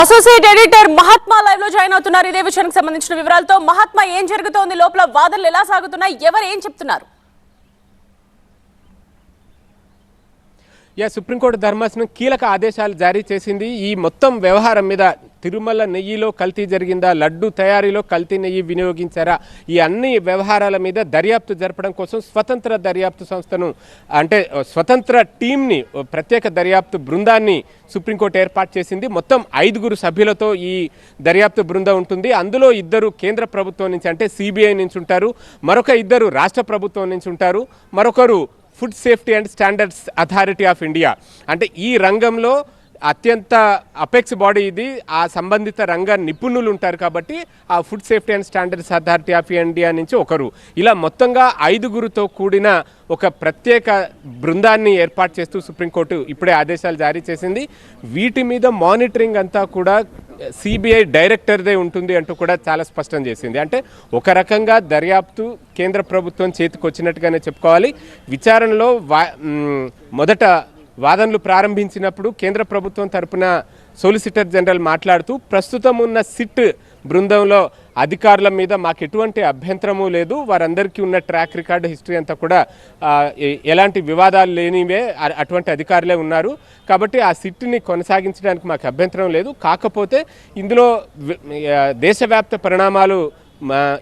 Associate editor Mahatma లైవ్లో join అవుతున్నారు. ఇదే విషయానికి సంబంధించిన వివరాలతో మహాత్మా ఏం జరుగుతోంది? లోపల వాదనలు ఎలా సాగుతున్నాయి? ఎవరు ఏం చెప్తున్నారు? యా సుప్రీంకోర్టు ధర్మాసనం కీలక ఆదేశాలు జారీ చేసింది. ఈ మొత్తం వ్యవహారం మీద తిరుమల నెయ్యిలో కల్తీ జరిగిందా? లడ్డు తయారీలో కల్తీ నెయ్యి వినియోగించారా? ఈ అన్ని వ్యవహారాల మీద దర్యాప్తు జరపడం కోసం స్వతంత్ర దర్యాప్తు సంస్థను అంటే స్వతంత్ర టీంని ప్రత్యేక దర్యాప్తు బృందాన్ని సుప్రీంకోర్టు ఏర్పాటు చేసింది. మొత్తం ఐదుగురు సభ్యులతో ఈ దర్యాప్తు బృందం ఉంటుంది. అందులో ఇద్దరు కేంద్ర ప్రభుత్వం నుంచి అంటే సిబిఐ నుంచి ఉంటారు. మరొక ఇద్దరు రాష్ట్ర ప్రభుత్వం నుంచి ఉంటారు. మరొకరు food safety and standards authority of India. అంటే ఈ రంగంలో అత్యంత అపెక్స్ బాడీ ఇది. ఆ సంబంధిత రంగ నిపుణులు ఉంటారు కాబట్టి ఆ food safety and standards authority of India నుంచి ఒకరు. ఇలా మొత్తంగా ఐదుగురుతో కూడిన ఒక ప్రత్యేక బృందాన్ని ఏర్పాటు చేస్తూ సుప్రీంకోర్టు ఇప్పుడే ఆదేశాలు జారీ చేసింది. వీటి మీద మానిటరింగ్ అంతా కూడా సిబిఐ డైరెక్టర్దే ఉంటుంది అంటూ కూడా చాలా స్పష్టం చేసింది. అంటే ఒక రకంగా దర్యాప్తు కేంద్ర ప్రభుత్వం చేతికి వచ్చినట్టుగానే చెప్పుకోవాలి. విచారణలో వా మొదట వాదనలు ప్రారంభించినప్పుడు కేంద్ర ప్రభుత్వం తరపున సోలిసిటర్ జనరల్ మాట్లాడుతూ ప్రస్తుతం ఉన్న సిట్ బృందంలో అధికారుల మీద మాకు ఎటువంటి అభ్యంతరము లేదు. వారందరికీ ఉన్న ట్రాక్ రికార్డ్ హిస్టరీ అంతా కూడా ఎలాంటి వివాదాలు లేనివే అటువంటి అధికారులే ఉన్నారు. కాబట్టి ఆ సిట్ని కొనసాగించడానికి మాకు అభ్యంతరం లేదు. కాకపోతే ఇందులో దేశవ్యాప్త పరిణామాలు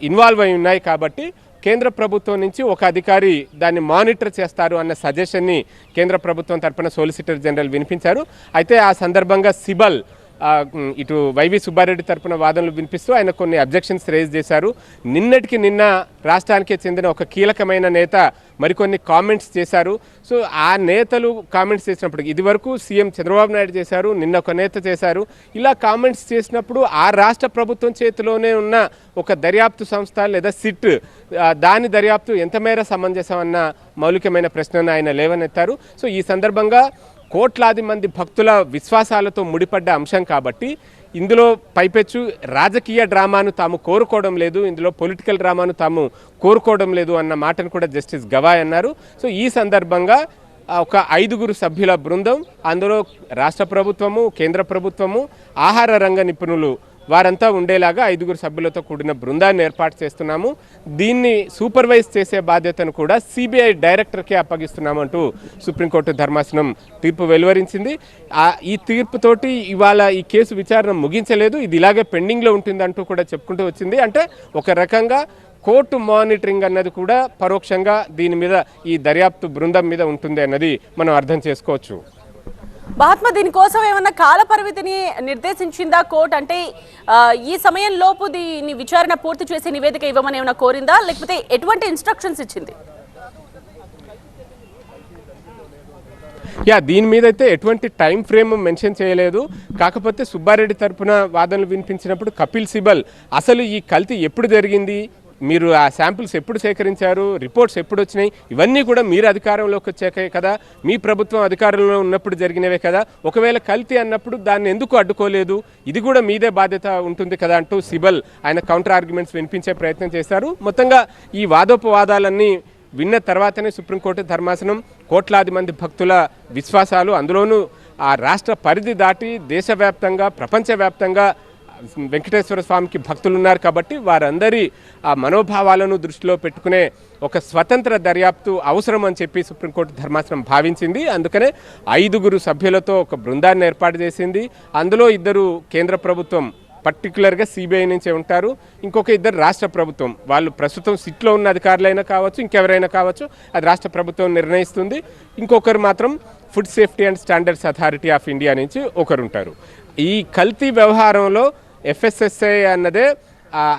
ఇన్వాల్వ్ అయి ఉన్నాయి కాబట్టి కేంద్ర ప్రభుత్వం నుంచి ఒక అధికారి దాన్ని మానిటర్ చేస్తారు అన్న సజెషన్ని కేంద్ర ప్రభుత్వం తరపున సోలిసిటర్ జనరల్ వినిపించారు. అయితే ఆ సందర్భంగా సిబల్ ఇటు వైవి సుబ్బారెడ్డి తరపున వాదనలు వినిపిస్తూ ఆయన కొన్ని అబ్జెక్షన్స్ రేజ్ చేశారు. నిన్నటికి నిన్న రాష్ట్రానికే చెందిన ఒక కీలకమైన నేత మరికొన్ని కామెంట్స్ చేశారు. సో ఆ నేతలు కామెంట్స్ చేసినప్పుడు ఇదివరకు సీఎం చంద్రబాబు నాయుడు చేశారు నిన్న ఒక నేత చేశారు. ఇలా కామెంట్స్ చేసినప్పుడు ఆ రాష్ట్ర ప్రభుత్వం చేతిలోనే ఉన్న ఒక దర్యాప్తు సంస్థ లేదా సిట్ దాని దర్యాప్తు ఎంతమేర సమంజసం అన్న మౌలికమైన ప్రశ్నను ఆయన లేవనెత్తారు. సో ఈ సందర్భంగా కోట్లాది మంది భక్తుల విశ్వాసాలతో ముడిపడ్డ అంశం కాబట్టి ఇందులో పైపెచ్చు రాజకీయ డ్రామాను తాము కోరుకోవడం లేదు ఇందులో పొలిటికల్ డ్రామాను తాము కోరుకోవడం లేదు అన్న మాటను కూడా జస్టిస్ గవాయ్ అన్నారు. సో ఈ సందర్భంగా ఒక ఐదుగురు సభ్యుల బృందం అందులో రాష్ట్ర ప్రభుత్వము కేంద్ర ప్రభుత్వము ఆహార రంగ నిపుణులు వారంతా ఉండేలాగా ఐదుగురు సభ్యులతో కూడిన బృందాన్ని ఏర్పాటు చేస్తున్నాము. దీన్ని సూపర్వైజ్ చేసే బాధ్యతను కూడా సిబిఐ డైరెక్టర్కే అప్పగిస్తున్నామంటూ సుప్రీంకోర్టు ధర్మాసనం తీర్పు వెలువరించింది. ఈ తీర్పుతోటి ఇవాళ ఈ కేసు విచారణ ముగించలేదు. ఇది ఇలాగే పెండింగ్లో ఉంటుందంటూ కూడా చెప్పుకుంటూ వచ్చింది. అంటే ఒక రకంగా కోర్టు మానిటరింగ్ అన్నది కూడా పరోక్షంగా దీని మీద ఈ దర్యాప్తు బృందం మీద ఉంటుంది అన్నది మనం అర్థం చేసుకోవచ్చు. మహాత్మా దీనికోసం ఏమన్నా కాల పరిమితిని నిర్దేశించిందా కోర్టు? అంటే ఈ సమయం లోపు దీని విచారణ పూర్తి చేసి నివేదిక ఇవ్వమని ఏమైనా కోరిందా? లేకపోతే ఎటువంటి ఇన్స్ట్రక్షన్స్ ఇచ్చింది? యా దీని మీద అయితే ఎటువంటి టైం ఫ్రేమ్ మెన్షన్ చేయలేదు. కాకపోతే సుబ్బారెడ్డి తరపున వాదనలు వినిపించినప్పుడు కపిల్ సిబల్ అసలు ఈ కల్తీ ఎప్పుడు జరిగింది? మీరు ఆ శాంపిల్స్ ఎప్పుడు సేకరించారు? రిపోర్ట్స్ ఎప్పుడు వచ్చినాయి? ఇవన్నీ కూడా మీరు అధికారంలోకి వచ్చాకే కదా? మీ ప్రభుత్వం అధికారంలో ఉన్నప్పుడు జరిగినవే కదా? ఒకవేళ కల్తీ అన్నప్పుడు దాన్ని ఎందుకు అడ్డుకోలేదు? ఇది కూడా మీదే బాధ్యత ఉంటుంది కదా అంటూ సిబల్ ఆయన కౌంటర్ ఆర్గ్యుమెంట్స్ వినిపించే ప్రయత్నం చేశారు. మొత్తంగా ఈ వాదోపవాదాలన్నీ విన్న తర్వాతనే సుప్రీంకోర్టు ధర్మాసనం కోట్లాది మంది భక్తుల విశ్వాసాలు. అందులోనూ ఆ రాష్ట్ర పరిధి దాటి దేశవ్యాప్తంగా ప్రపంచవ్యాప్తంగా వెంకటేశ్వర స్వామికి భక్తులు ఉన్నారు కాబట్టి వారందరి ఆ మనోభావాలను దృష్టిలో పెట్టుకునే ఒక స్వతంత్ర దర్యాప్తు అవసరం అని చెప్పి సుప్రీంకోర్టు ధర్మాసనం భావించింది. అందుకనే ఐదుగురు సభ్యులతో ఒక బృందాన్ని ఏర్పాటు చేసింది. అందులో ఇద్దరు కేంద్ర ప్రభుత్వం పర్టికులర్గా సిబిఐ నుంచే ఉంటారు. ఇంకొక ఇద్దరు రాష్ట్ర ప్రభుత్వం. వాళ్ళు ప్రస్తుతం సిట్లో ఉన్న అధికారులైనా కావచ్చు ఇంకెవరైనా కావచ్చు అది రాష్ట్ర ప్రభుత్వం నిర్ణయిస్తుంది. ఇంకొకరు మాత్రం food safety and standards authority of India నుంచి ఒకరు ఉంటారు ఈ కల్తీ వ్యవహారంలో ఎఫ్ఎస్ఎస్ఐ అన్నదే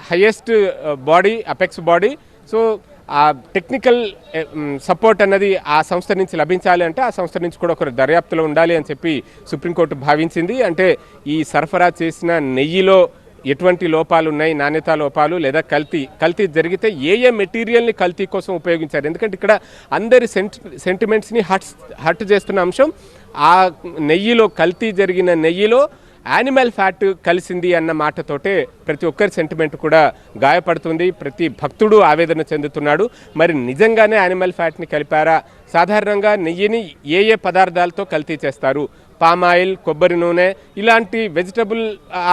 highest body apex body so ఆ టెక్నికల్ సపోర్ట్ అన్నది ఆ సంస్థ నుంచి లభించాలి అంటే ఆ సంస్థ నుంచి కూడా ఒకరు దర్యాప్తులో ఉండాలి అని చెప్పి సుప్రీంకోర్టు భావించింది అంటే ఈ సరఫరా చేసిన నెయ్యిలో ఎటువంటి లోపాలు ఉన్నాయి నాణ్యత లోపాలు లేదా కల్తీ కల్తీ జరిగితే ఏ ఏ మెటీరియల్ని కల్తీ కోసం ఉపయోగించారు ఎందుకంటే ఇక్కడ అందరి సెంటి సెంటిమెంట్స్ని హట్ హట్ చేస్తున్న అంశం ఆ నెయ్యిలో కల్తీ జరిగిన నెయ్యిలో యానిమల్ ఫ్యాట్ కలిసింది అన్న మాటతోటే ప్రతి ఒక్కరి సెంటిమెంట్ కూడా గాయపడుతుంది. ప్రతి భక్తుడు ఆవేదన చెందుతున్నాడు. మరి నిజంగానే యానిమల్ ఫ్యాట్ని కలిపారా? సాధారణంగా నెయ్యిని ఏ ఏ పదార్థాలతో కల్తీ చేస్తారు? పామ్ ఆయిల్ కొబ్బరి నూనె ఇలాంటి వెజిటబుల్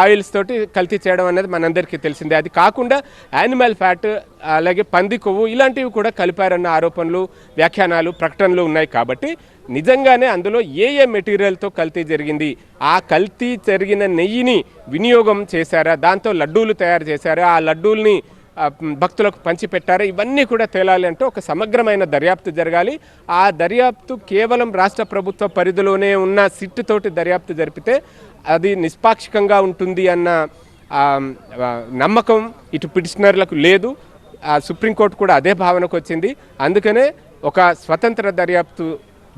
ఆయిల్స్ తోటి కల్తీ చేయడం అనేది మనందరికీ తెలిసిందే. అది కాకుండా యానిమల్ ఫ్యాట్ అలాగే పంది కొవ్వు ఇలాంటివి కూడా కలిపారన్న ఆరోపణలు వ్యాఖ్యానాలు ప్రకటనలు ఉన్నాయి కాబట్టి నిజంగానే అందులో ఏ ఏ మెటీరియల్తో కల్తీ జరిగింది ఆ కల్తీ జరిగిన నెయ్యిని వినియోగం చేశారా దాంతో లడ్డూలు తయారు చేశారా ఆ లడ్డూల్ని భక్తులకు పంచిపెట్టారు. ఇవన్నీ కూడా తేలాలి అంటే ఒక సమగ్రమైన దర్యాప్తు జరగాలి. ఆ దర్యాప్తు కేవలం రాష్ట్ర ప్రభుత్వ పరిధిలోనే ఉన్న సిట్ తోటి దర్యాప్తు జరిపితే అది నిష్పాక్షికంగా ఉంటుంది అన్న నమ్మకం ఇటు పిటిషనర్లకు లేదు. ఆ సుప్రీంకోర్టు కూడా అదే భావనకు వచ్చింది. అందుకనే ఒక స్వతంత్ర దర్యాప్తు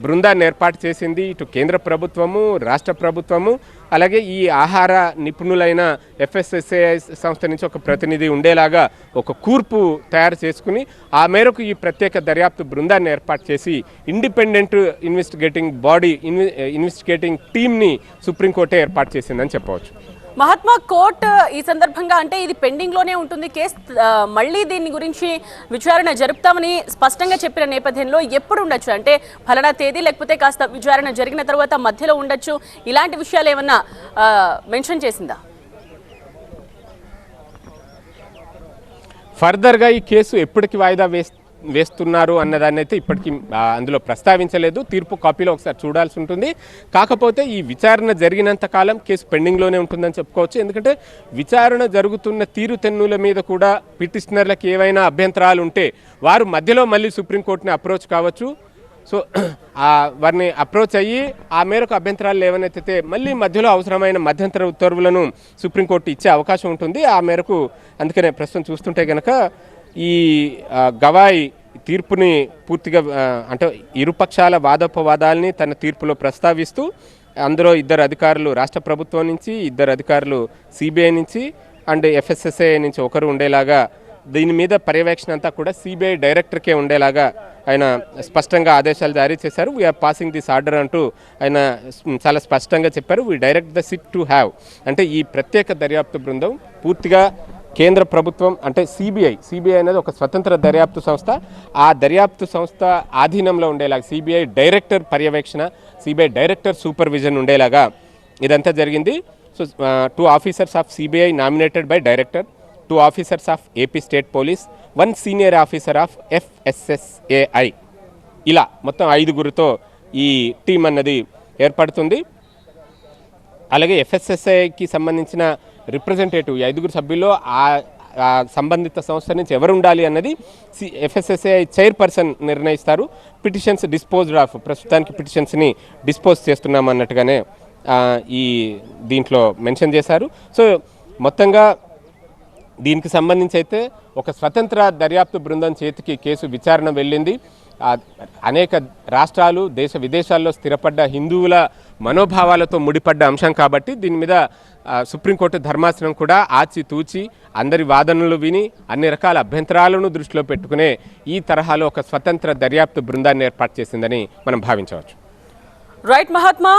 బృందాన్ని ఏర్పాటు చేసింది ఇటు కేంద్ర ప్రభుత్వము రాష్ట్ర ప్రభుత్వము అలాగే ఈ ఆహార నిపుణులైన ఎఫ్ఎస్ఎస్ఏ సంస్థ నుంచి ఒక ప్రతినిధి ఉండేలాగా ఒక కూర్పు తయారు చేసుకుని ఆ మేరకు ఈ ప్రత్యేక దర్యాప్తు బృందాన్ని ఏర్పాటు చేసి ఇండిపెండెంట్ ఇన్వెస్టిగేటింగ్ బాడీ ఇన్వెస్టిగేటింగ్ టీమ్ని సుప్రీంకోర్టే ఏర్పాటు చేసిందని చెప్పవచ్చు. మహాత్మా కోర్ట్ ఈ సందర్భంగా అంటే ఇది పెండింగ్లోనే ఉంటుంది. కేసు మళ్ళీ దీని గురించి విచారణ జరుపుతామని స్పష్టంగా చెప్పిన నేపథ్యంలో ఎప్పుడు ఉండొచ్చు? అంటే ఫలానా తేదీ లేకపోతే కాస్త విచారణ జరిగిన తర్వాత మధ్యలో ఉండొచ్చు? ఇలాంటి విషయాలు ఏమన్నా మెన్షన్ చేసిందా? ఫర్దర్గా ఈ కేసు ఎప్పటికి వాయిదా వేస్తే వేస్తున్నారు అన్నదాన్ని అయితే ఇప్పటికీ అందులో ప్రస్తావించలేదు. తీర్పు కాపీలో ఒకసారి చూడాల్సి ఉంటుంది. కాకపోతే ఈ విచారణ జరిగినంత కాలం కేసు పెండింగ్లోనే ఉంటుందని చెప్పుకోవచ్చు. ఎందుకంటే విచారణ జరుగుతున్న తీరు తెన్నుల మీద కూడా పిటిషనర్లకు ఏవైనా అభ్యంతరాలు ఉంటే వారు మధ్యలో మళ్ళీ సుప్రీంకోర్టుని అప్రోచ్ కావచ్చు. సో ఆ వారిని అప్రోచ్ అయ్యి ఆ మేరకు అభ్యంతరాలు లేవనైతే మళ్ళీ మధ్యలో అవసరమైన మధ్యంతర ఉత్తర్వులను సుప్రీంకోర్టు ఇచ్చే అవకాశం ఉంటుంది. ఆ మేరకు అందుకనే ప్రస్తుతం చూస్తుంటే కనుక ఈ గవాయి తీర్పుని పూర్తిగా అంటే ఇరుపక్షాల వాదోపవాదాల్ని తన తీర్పులో ప్రస్తావిస్తూ అందులో ఇద్దరు అధికారులు రాష్ట్ర ప్రభుత్వం నుంచి ఇద్దరు అధికారులు సిబిఐ నుంచి అండ్ ఎఫ్ఎస్ఎస్ఐ నుంచి ఒకరు ఉండేలాగా దీని మీద పర్యవేక్షణ అంతా కూడా సిబిఐ డైరెక్టర్కే ఉండేలాగా ఆయన స్పష్టంగా ఆదేశాలు జారీ చేశారు. వీఆర్ పాసింగ్ దిస్ ఆర్డర్ అంటూ ఆయన చాలా స్పష్టంగా చెప్పారు. We direct the SIT to have అంటే ఈ ప్రత్యేక దర్యాప్తు బృందం పూర్తిగా కేంద్ర ప్రభుత్వం అంటే సిబిఐ. సిబిఐ అనేది ఒక స్వతంత్ర దర్యాప్తు సంస్థ. ఆ దర్యాప్తు సంస్థ ఆధీనంలో ఉండేలాగా సిబిఐ డైరెక్టర్ పర్యవేక్షణ సిబిఐ డైరెక్టర్ సూపర్విజన్ ఉండేలాగా ఇదంతా జరిగింది. So two officers of CBI nominated by director two officers of AP state police one senior officer of FSSAI ఇలా మొత్తం ఐదుగురితో ఈ టీం అన్నది ఏర్పడుతుంది. అలాగే ఎఫ్ఎస్ఎస్ఐకి సంబంధించిన రిప్రజెంటేటివ్ ఈ ఐదుగురు సభ్యుల్లో ఆ సంబంధిత సంస్థ నుంచి ఎవరు ఉండాలి అన్నది సి ఎఫ్ఎస్ఎస్ఐ చైర్పర్సన్ నిర్ణయిస్తారు. పిటిషన్స్ డిస్పోజ్డ్ ఆఫ్ ప్రస్తుతానికి పిటిషన్స్ని డిస్పోజ్ చేస్తున్నాం అన్నట్టుగానే ఈ దీంట్లో మెన్షన్ చేశారు. సో మొత్తంగా దీనికి సంబంధించి అయితే ఒక స్వతంత్ర దర్యాప్తు బృందం చేతికి కేసు విచారణ వెళ్ళింది. అనేక రాష్ట్రాలు దేశ విదేశాల్లో స్థిరపడ్డ హిందువుల మనోభావాలతో ముడిపడ్డ అంశం కాబట్టి దీని మీద సుప్రీంకోర్టు ధర్మాసనం కూడా ఆచి తూచి అందరి వాదనలు విని అన్ని రకాల అభ్యంతరాలను దృష్టిలో పెట్టుకునే ఈ తరహాలో ఒక స్వతంత్ర దర్యాప్తు బృందాన్ని ఏర్పాటు చేసిందని మనం భావించవచ్చు. రైట్ మహాత్మా?